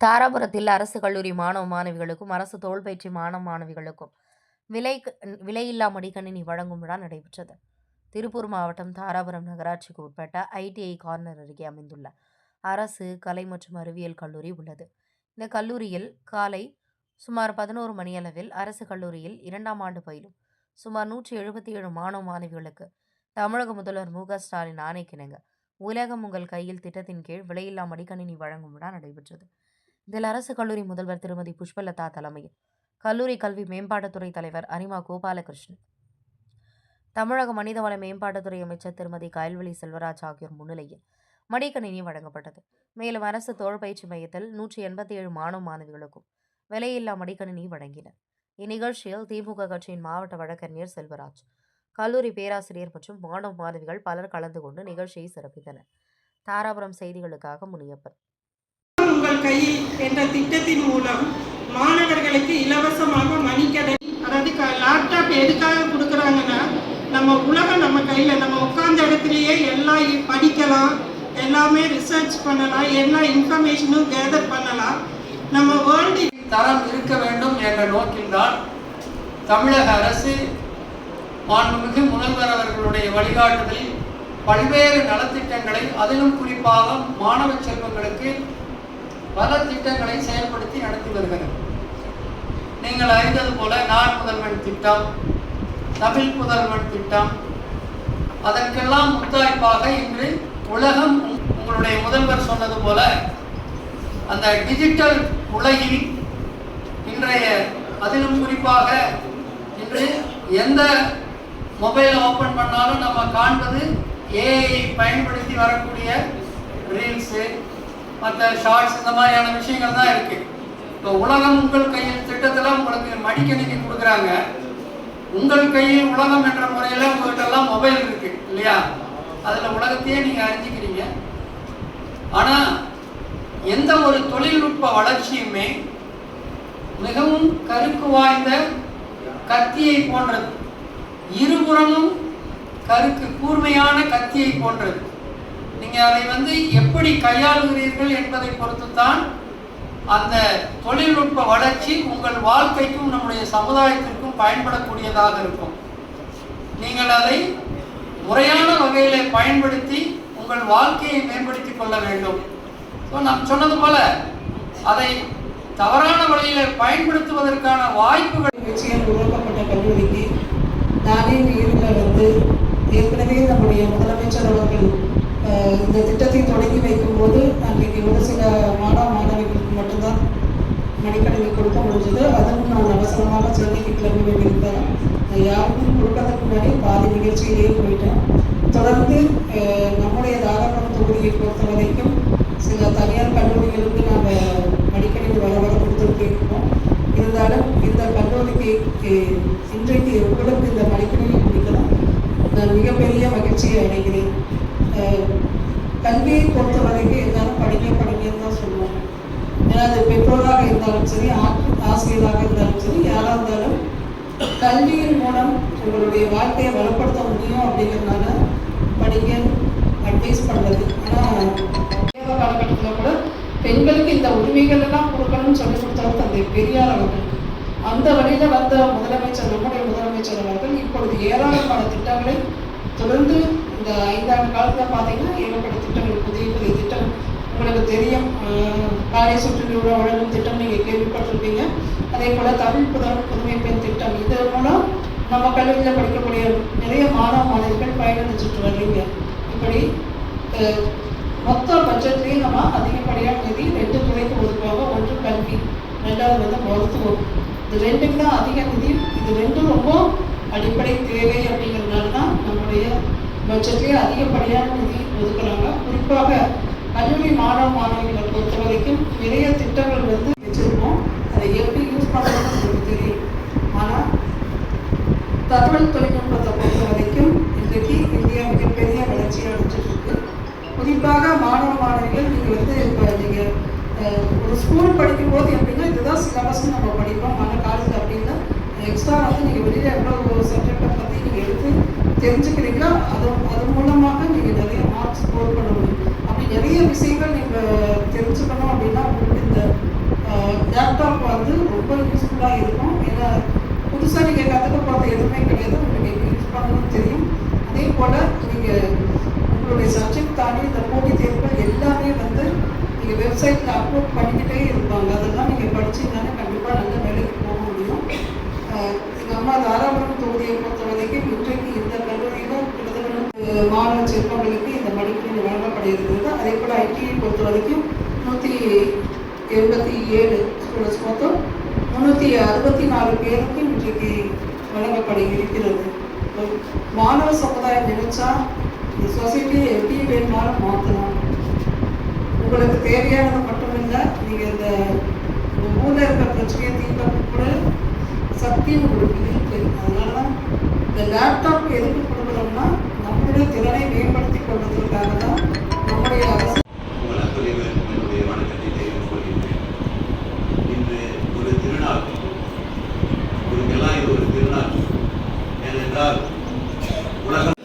தாராபுரத்தில் அரசு கல்லூரி மாணவ மாணவிகளுக்கும் அரசு தோல் பயிற்சி மாணவ மாணவிகளுக்கும் விலை விலையில்லா மடிக்கணினி வழங்கும் விழா நடைபெற்றது. திருப்பூர் மாவட்டம் தாராபுரம் நகராட்சிக்கு உட்பட்ட ஐடிஐ கார்னர் அருகே அமைந்துள்ள அரசு கலை மற்றும் அறிவியல் கல்லூரி உள்ளது. இந்த கல்லூரியில் காலை சுமார் பதினோரு மணியளவில் அரசு கல்லூரியில் இரண்டாம் ஆண்டு பயிலும் சுமார் நூற்றி எழுபத்தி ஏழு மாணவ மாணவிகளுக்கு தமிழக முதல்வர் மு க ஸ்டாலின் ஆணைக்கிணங்க. உலகம் உங்கள் கையில் திட்டத்தின் கீழ் விலையில்லா மடிக்கணினி வழங்கும் விழா நடைபெற்றது. இதில் அரசு கல்லூரி முதல்வர் திருமதி புஷ்பலதா தலைமையில். கல்லூரி கல்வி மேம்பாட்டுத்துறை தலைவர் அனிமா கோபாலகிருஷ்ணன். தமிழக மனிதவள மேம்பாட்டுத்துறை அமைச்சர் திருமதி கயல்வெளி செல்வராஜ் ஆகியோர் முன்னிலையில் மடிக்கணினி வழங்கப்பட்டது. மேலும் அரசு தொழிற்பயிற்சி மையத்தில் நூற்றி எண்பத்தி ஏழு மாணவ மாணவிகளுக்கும் விலையில்லா மடிக்கணினி வழங்கினர். இந்நிகழ்ச்சியில் திமுக கட்சியின் மாவட்ட வழக்கறிஞர் செல்வராஜ் கல்லூரி பேராசிரியர் மற்றும் மாணவ மாணவிகள் பலர் கலந்து கொண்டு நிகழ்ச்சியை சிறப்பித்தனர். தாராபுரம் செய்திகளுக்காக முனியப்பன். உங்கள் கையில் என்ற திட்டத்தின் மூலம் மாணவர்களுக்கு இலவசமாக மணிக்கடை அதாவது லேப்டாப் எதுக்காக கொடுக்குறாங்கன்னா நம்ம உலகம் நம்ம கையில் நம்ம உட்கார்ந்த இடத்துலையே எல்லாம் படிக்கலாம் எல்லாமே ரிசர்ச் பண்ணலாம் எல்லா இன்ஃபர்மேஷனும் கேதர் பண்ணலாம். நம்ம வேர்ல்டு தரம் இருக்க வேண்டும் என்ற நோக்கில்தான் தமிழக அரசு மாண்புமிகு முதல்வர் அவர்களுடைய வழிகாட்டுதலில் பல்வேறு நலத்திட்டங்களை அதிலும் குறிப்பாக மாணவ செல்வங்களுக்கு பல திட்டங்களை செயல்படுத்தி நடத்தி வருகிறது. நீங்கள் அறிந்தது போல நான் முதல்வன் திட்டம் தமிழ் முதல்வன் திட்டம். அதற்கெல்லாம் முத்தாய்ப்பாக இன்று உலகம் உங்களுடைய முதல்வர் சொன்னது போல அந்த டிஜிட்டல் உலகில் இன்றைய அதிலும் குறிப்பாக இன்று எந்த மொபைல் ஓப்பன் பண்ணாலும் நம்ம காண்பது ஏஐ பயன்படுத்தி வரக்கூடிய ரீல்ஸு மற்ற ஷார்ட்ஸ் இந்த மாதிரியான விஷயங்கள் தான் இருக்கு. இப்போ உலகம் உங்கள் கையில் திட்டத்தில் உங்களுக்கு மடிக்கணினி கொடுக்குறாங்க. உங்கள் கையில் உலகம் என்ற முறையில் உங்கள்கிட்டலாம் மொபைல் இருக்கு இல்லையா? அதில் உலகத்தையே நீங்கள் அறிஞ்சிக்கிறீங்க. ஆனால் எந்த ஒரு தொழில்நுட்ப வளர்ச்சியுமே மிகவும் கருக்கு வாய்ந்த கத்தியை போன்றது. இருபுறமும் கருக்கு கூர்மையான கத்தியை போன்றது. நீங்கள் அதை வந்து எப்படி கையாளுகிறீர்கள் என்பதை பொறுத்து தான் அந்த தொழில்நுட்ப வளர்ச்சி உங்கள் வாழ்க்கைக்கும் நம்முடைய சமுதாயத்திற்கும் பயன்படக்கூடியதாக இருக்கும். நீங்கள் அதை முறையான வகையில் பயன்படுத்தி உங்கள் வாழ்க்கையை மேம்படுத்திக் கொள்ள வேண்டும். ஸோ நாம் சொன்னது போல அதை தவறான வழியில் பயன்படுத்துவதற்கான வாய்ப்புகள் நிகழ்ச்சிகள் உருவாக்கப்பட்ட கல்லூரிக்கு நானே நேரில் வந்து ஏற்கனவே நம்முடைய முதலமைச்சர் அவர்கள் இந்த திட்டத்தை தொடங்கி வைக்கும்போது அன்றைக்கு ஒரு சில மாணவ மாணவிகளுக்கு மட்டும்தான் மடிக்கணினி கொடுக்க முடிஞ்சது. அதுவும் நான் அவசரமாக சென்னைக்கு கிளம்ப வேண்டியிருந்தேன் யாருக்கும் கொடுக்கறதுக்கு முன்னாடி பாதி நிகழ்ச்சியிலேயே போயிட்டேன். தொடர்ந்து நம்முடைய தாராபுரம் தொகுதியை பொறுத்த வரைக்கும் சில தனியார் கல்லூரிகளுக்கு நாங்கள் மடிக்கணினி வர வர கொடுத்துட்டு இருக்கோம் இருந்தாலும் இந்த கல்லூரிக்கு இன்றைக்கு உங்களுக்கு இந்த மடிக்கணினி கொடுக்கலாம் நான் மிகப்பெரிய மகிழ்ச்சியை அடைகிறேன். கல்வியை பொறுத்த வரைக்கும் எல்லாரும் படிக்க படிக்கன்னு தான் சொல்லுவோம். ஏன்னா அது பெற்றோராக இருந்தாலும் சரி ஆசிரியராக இருந்தாலும் சரி யாராக இருந்தாலும் கல்வியின் மூலம் உங்களுடைய வாழ்க்கையை வளப்படுத்த முடியும் அப்படிங்கிறதுனால படிக்க அட்வைஸ் பண்ணுறது ஆனால் காலகட்டத்தில் கூட பெண்களுக்கு இந்த உரிமைகள் எல்லாம் கொடுக்கணும்னு சொல்லி கொடுத்தவர் தந்தை பெரியார் அவர்கள். அந்த வழியில் வந்த முதலமைச்சர் நம்முடைய முதலமைச்சர் அவர்கள் இப்பொழுது ஏராளமான திட்டங்களை தொடர்ந்து இந்த ஐந்தாண்டு காலத்தில் பார்த்தீங்கன்னா ஏகப்பட்ட திட்டங்கள் புதிய புதிய திட்டம். உங்களுக்கு தெரியும் காலை சுற்றுலா வழங்கும் திட்டம் நீங்கள் கேள்விப்பட்டிருப்பீங்க. அதே போல் தமிழ் புதல் புதுமை பெண் திட்டம். இது மூலம் நம்ம கல்லூரியில் படிக்கக்கூடிய நிறைய மாணவ மாணவிகள் பயனடைஞ்சிட்டு வர்றீங்க. இப்படி மொத்த பட்ஜெட்லேயும் நம்ம அதிகப்படியான நிதி ரெண்டு துறைக்கு ஒதுக்குவாங்க. ஒன்று கல்வி ரெண்டாவது வந்து மருத்துவம். இது ரெண்டுக்கு தான் அதிக நிதி. இது ரெண்டும் ரொம்ப அடிப்படை தேவை அப்படிங்கிறதுனால தான் நம்முடைய பட்ஜெட்லேயே அதிகப்படியான நிதி ஒதுக்குறாங்க. குறிப்பாக கல்லூரி மாணவ மாணவிகளை பொறுத்த வரைக்கும் நிறைய திட்டங்கள் வந்து வச்சிருக்கோம். அதை எப்படி யூஸ் பண்ணுறதுன்னு உங்களுக்கு தெரியும். ஆனால் தகவல் தொழில்நுட்பத்தை பொறுத்த வரைக்கும் இன்றைக்கு இந்தியா மிகப்பெரிய வளர்ச்சி அடைஞ்சிட்டு இருக்கு குறிப்பாக மாணவ மாணவிகள் நீங்கள் வந்து இப்போ நீங்கள் ஒரு ஸ்கூல் படிக்கும்போது எப்படின்னா இதுதான் சிலபஸ்னு நம்ம படிப்போம். ஆனால் காலேஜ் எக்ஸ்ட்ரா வந்து நீங்கள் வெளியில் எவ்வளோ சப்ஜெக்டை பற்றி நீங்கள் எடுத்து தெரிஞ்சுக்கிறீங்களோ அது அது மூலமாக நீங்கள் நிறைய மார்க்ஸ் ஸ்கோர் பண்ண முடியும். அப்படி நிறைய விஷயங்கள் நீங்கள் தெரிஞ்சுக்கணும் அப்படின்னா உங்களுக்கு இந்த லேப்டாப் வந்து ரொம்ப யூஸ்ஃபுல்லாக இருக்கும். ஏன்னா புதுசாக நீங்கள் கற்றுக்க போகிறது எதுவுமே கிடையாது. உங்களுக்கு யூஸ் பண்ணணும்னு தெரியும் அதே போல் நீங்கள் உங்களுடைய சப்ஜெக்ட் தாண்டி இந்த போட்டித் தேர்வுகள் எல்லாமே வந்து நீங்கள் வெப்சைட்டில் அப்லோட் பண்ணிக்கிட்டே இருப்பாங்க அதெல்லாம் நீங்கள் படிச்சீங்கன்னா கண்டிப்பாக நல்ல வேலைக்கு போக முடியும் எங்கள் அம்மா தாராபுரம் தொகுதியை பொறுத்த வரைக்கும் இன்றைக்கு இந்த கல்லூரியில் கிட்டத்தட்ட நூறு மாணவ செல்வங்களுக்கு இந்த மடிக்கணினி வழங்கப்பட இருக்கிறது அதே போல் ஐடிஐ பொறுத்த வரைக்கும் நூற்றி எண்பத்தி ஏழு ஸ்டூடெண்ட்ஸ் மொத்தம் முந்நூற்றி அறுபத்தி நாலு பேருக்கு இன்றைக்கு வழங்கப்பட இருக்கிறது. மாணவ சமுதாயம் நினைச்சா இந்த சொசைட்டியை எப்படி வேணுமாலும் மாற்றலாம் உங்களுக்கு தேவையானது மட்டும் இல்லை நீங்கள் இந்த ஊரில் இருக்கிற பிரச்சனையை தீர்க்க கூட சக்தி உங்களுக்கு இருக்கு. அதனால தான் இந்த லேப்டாப் எதுக்கு கொடுக்குறோம்னா நம்மளுடைய திறனை மேம்படுத்தி கொள்வதற்காக தான் நம்முடைய அரசு உங்கள் அத்துறைவருக்கு என்னுடைய வணக்கத்தை தெரிவித்துக் கொள்கின்றேன் இன்று ஒரு திருநாள் உங்களுக்கெல்லாம் இது ஒரு திருநாள் என்றால் உலகம்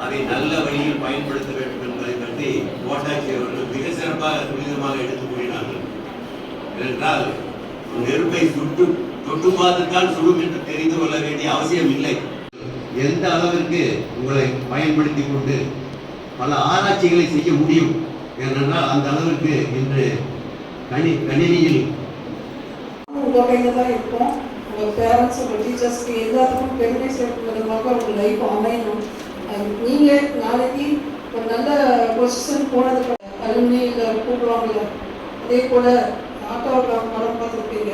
அதை நல்ல வழியில் பயன்படுத்த வேண்டும் என்பதை பற்றி கோட்டாட்சி அவர்கள் மிக சிறப்பாக துரிதமாக எடுத்துக் கூறினார்கள். ஏனென்றால் நெருப்பை சுட்டு தொட்டு பார்த்துத்தான் சுடும் என்று தெரிந்து கொள்ள வேண்டிய அவசியம் இல்லை. எந்த அளவிற்கு உங்களை பயன்படுத்தி கொண்டு பல ஆராய்ச்சிகளை செய்ய முடியும் ஏனென்றால் அந்த அளவிற்கு இன்று கணி கணினியில் உங்கள் இருக்கும். உங்கள் பேரண்ட்ஸ் உங்கள் டீச்சர்ஸ்க்கு எல்லாத்துக்கும் பெருமை சேர்க்கும் விதமாக உங்கள் லைஃப் அமையணும் நீங்கள் நாளைக்கு ஒரு நல்ல பொசிஷன் போனதுக்கு அலுமினியில் கூப்பிடுவாங்கல்ல. அதே போல் ஆட்டோகிராஃப் படம் பார்த்துருப்பீங்க.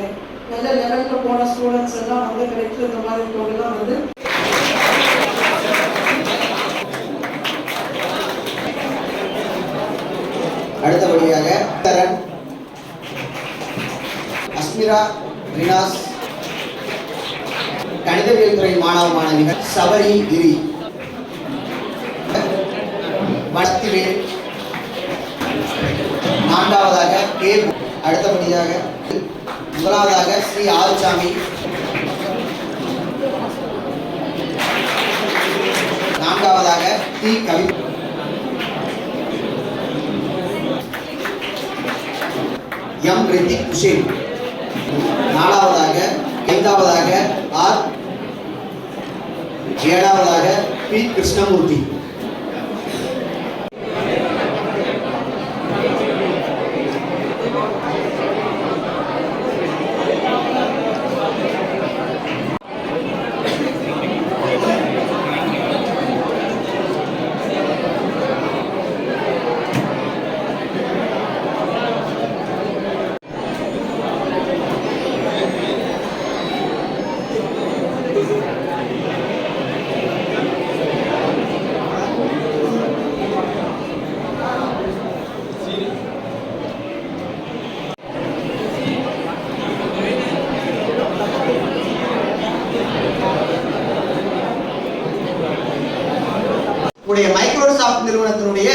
நல்ல லெவலில் போன ஸ்டூடெண்ட்ஸ் எல்லாம் வந்து கிடைக்கிற இந்த மாதிரி இருக்கவங்கலாம் வந்து அடுத்தபடியாக தரன் அஸ்மிரா ரினாஸ் கணிதவியல் துறை மாணவ மாணவிகள் சபரி கிரி. வடத்திவேல் நான்காவதாக கே. அடுத்தபடியாக முதலாவதாக ஸ்ரீ ஆறுசாமி நான்காவதாக தி கவி. எம். ரித்திக் குஷேன். நாலாவதாக ஐந்தாவதாக ஆர் ஏழாவதாக பி கிருஷ்ணமூர்த்தி உடைய மைக்ரோசாஃப்ட் நிறுவனத்தினுடைய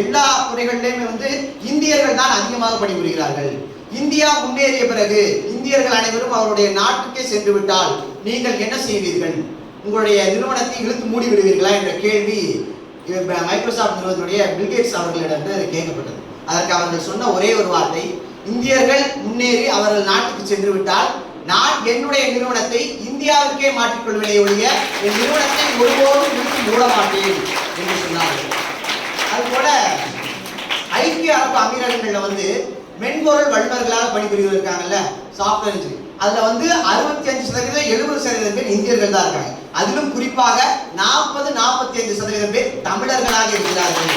எல்லா துறைகளிலுமே வந்து இந்தியர்கள் தான் அதிகமாக பணிபுரிகிறார்கள். இந்தியா முன்னேறிய பிறகு இந்தியர்கள் அனைவரும் அவருடைய நாட்டுக்கே சென்று விட்டால் நீங்கள் என்ன செய்வீர்கள்? உங்களுடைய நிறுவனத்தை இழுத்து மூடி விடுவீர்களா என்ற கேள்வி மைக்ரோசாஃப்ட் நிறுவனத்தினுடைய பில்கேட்ஸ் அவர்களிடம் கேட்கப்பட்டது. அதற்கு அவர்கள் சொன்ன ஒரே ஒரு வார்த்தை இந்தியர்கள் முன்னேறி அவர்கள் நாட்டுக்கு சென்று விட்டால் நான் என்னுடைய நிறுவனத்தை இந்தியாவுக்கே மாற்றிக்கொள்வதை ஒழிய என் நிறுவனத்தை ஒருபோதும் மூட மாட்டேன். அதுபோல ஐக்கிய அரபு அமீரகங்கள்ல வந்து மென்பொருள் வல்லுநர்களாக பணிபுரிவு இருக்காங்கல்ல சாஃப்ட்வேர் இன்ஜினியர் அதுல வந்து அறுபத்தி அஞ்சு சதவீதம் எழுபது சதவீதம் பேர் இந்தியர்கள் தான் இருக்காங்க. அதிலும் குறிப்பாக நாற்பது நாற்பத்தி அஞ்சு சதவீதம் பேர் தமிழர்களாக இருக்கிறார்கள்.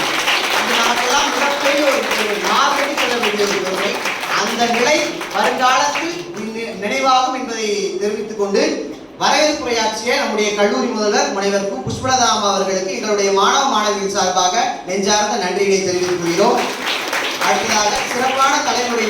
இது நமக்கெல்லாம் மிகப்பெரிய ஒரு ஒரு மார்க்கெட்டிங் சொல்ல வேண்டிய ஒரு பெருமை. அந்த நிலை வருங்காலத்தில் நினைவாகும் என்பதை தெரிவித்துக் கொண்டு வரவேற்புரையாற்றிய நம்முடைய கல்லூரி முதல்வர் முனைவர் புஷ்பலதாம் அவர்களுக்கு எங்களுடைய மாணவ மாணவியின் சார்பாக நெஞ்சார்ந்த நன்றியை தெரிவித்துக் கொள்கிறோம். அடுத்ததாக சிறப்பான தலைமுறை